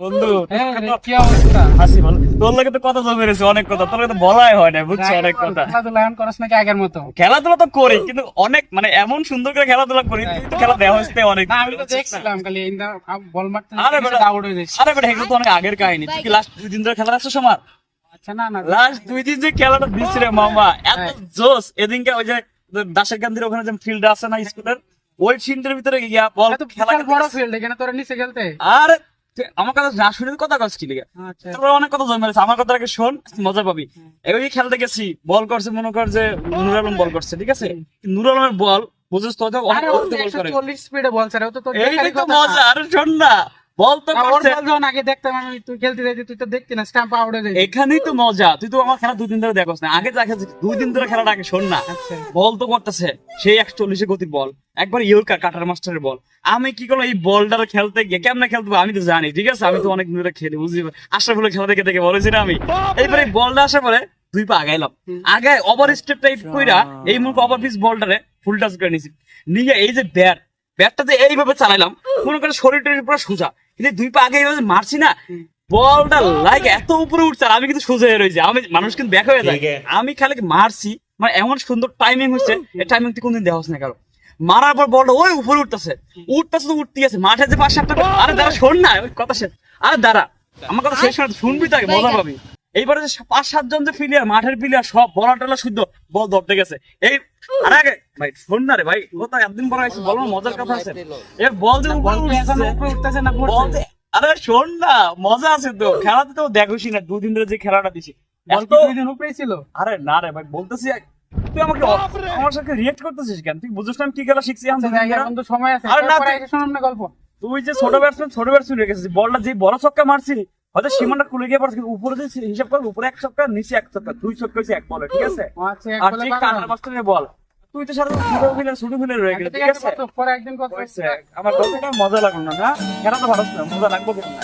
বন্ধু হ্যাঁ কি অবস্থা? হাসি ভালো তোর লাগে তো কথা জমে রয়েছে অনেক কথা। তোর তো বলাই হয় না বুঝছ অনেক কথা। খেলাধুলা এখন করস নাকি আগের মতো? খেলাধুলা তো করি কিন্তু অনেক মানে এমন সুন্দর করে খেলাধুলা করি তুই তো খেলা দেওয়া হচ্ছে অনেক। না আমি তো দেখছিলাম খালি বল মারতে আরে বেটা। আউট হয়ে যাচ্ছে। আরে বেটা এগুলো তো অনেক আগের কাহিনী। তুই কি লাস্ট দুই দিন ধরে খেলা আমার? আচ্ছা না না লাস্ট দুই দিন যে খেলাটা দিচ্ছে রে মামা এত হ্যাঁ। জোস এদিনকে ওই যে দাসের গান্ধীর ওখানে যে ফিল্ড আছে না স্কুলের ওই ফিল্ডের ভিতরে গিয়া বল খেলা বড় ফিল্ড এখানে তোরা নিচে খেলতে? আরে আমার কথা না শুনে কথা কাজ কি লিগা? আচ্ছা। তারপরে অনেক কথা জমে আমার কথা আগে শোন মজা পাবি। এই খেলতে গেছি বল করছে মনে কর যে নুর আলম বল করছে ঠিক আছে? নুর আলমের বল বুঝছিস তো অনেক করে। 140 স্পিডে বল ছাড়ে তো এই তো মজা আর শোন না। বল তো না, ওর করছে বল যখন আগে দেখতাম আমি তুই খেলতে যাইতি তুই তো দেখতি না স্ট্যাম্প আউট হয়ে এখানেই তো মজা। তুই তো আমার খেলা দুই দিন ধরে দেখোস না। আগে দুই দিন ধরে খেলাটা আগে শোন না। আচ্ছা। বল তো করতেছে। সেই একশো চল্লিশে গতির বল। একবার ইউরকার কাটার মাস্টারের বল। আমি কি করব এই বলটা খেলতে গিয়ে কেমনে খেলতে আমি তো জানি ঠিক আছে? আমি তো অনেক দূরে খেলি বুঝলি? আশরাফুল খেলা দেখে দেখে বলেছি না আমি? এইবারে এই বলটা আসার পরে দুই পা আগাইলাম। আগে ওভার স্টেপ টাইপ কইরা এই মুখ ওভার পিস বলটারে ফুল টাচ করে নিছি। নিয়ে এই যে ব্যাট ব্যাটটা যে এইভাবে চালাইলাম মনে করে শরীরটা পুরো সোজা। কিন্তু দুই পা আগে এইভাবে মারছি না। বলটা লাইক এত উপরে উঠছে আর আমি কিন্তু সোজা হয়ে রয়েছি। আমি মানুষ কিন্তু দেখা হয়ে যায়। আমি খালি মারছি। মানে এমন সুন্দর টাইমিং হচ্ছে এই টাইমিং তুই কোনদিন দেওয়া না কারও। মারার পর বলটা ওই উপরে উঠতেছে। উঠতেছে তো উঠতে আছে। মাঠে যে পাঁচ সাতটা আরে দাঁড়া শোন না ওই কথা শেষ আরে দাঁড়া আমার কথা শেষ শুনবি তাকে মজা পাবি। এইবারে যে পাঁচ সাতজন যে প্লেয়ার মাঠের প্লেয়ার সব বলা টলা শুদ্ধ বল ধরতে গেছে। এই আরে আগে ভাই শোন না রে ভাই কথা একদিন পরে আসি বলো মজার কথা আছে। এ বল যে উপরে উঠতেছে না বল আরে শোন না মজা আছে তো খেলাতে তো দেখোসি না দুদিন ধরে যে খেলাটা দিছি। বল কি দুই দিন উপরেই ছিল? আরে না রে ভাই বলতেছি তুই আমাকে আমার সাথে রিয়েক্ট করতেছিস কেন? তুই বুঝছিস না আমি কি খেলা শিখছি এখন আচ্ছা, তো সময় আছে। আরে না, তুই- না গল্প। তুই যে ছোট ব্যাটসম্যান ছোট ব্যাটসম্যান রেখেছিস বলটা যে বড় ছক্কা মারছি হয়তো সীমানা খুলে গিয়ে পড়ছে উপরে যে হিসাব করব উপরে এক সপ্তাহ নিচে এক সপ্তাহ দুই সপ্তাহ এক বলে ঠিক আছে? আচ্ছা আর তুই কানার। মাস্টারের বল। তুই তো সারা ছোট ফিলে ছোট ফিলে রয়ে গেলি ঠিক আছে? পরে একদিন কথা। আমার গল্পটা মজা লাগল না না? খেলা তো ভালো মজা লাগবো কেন না?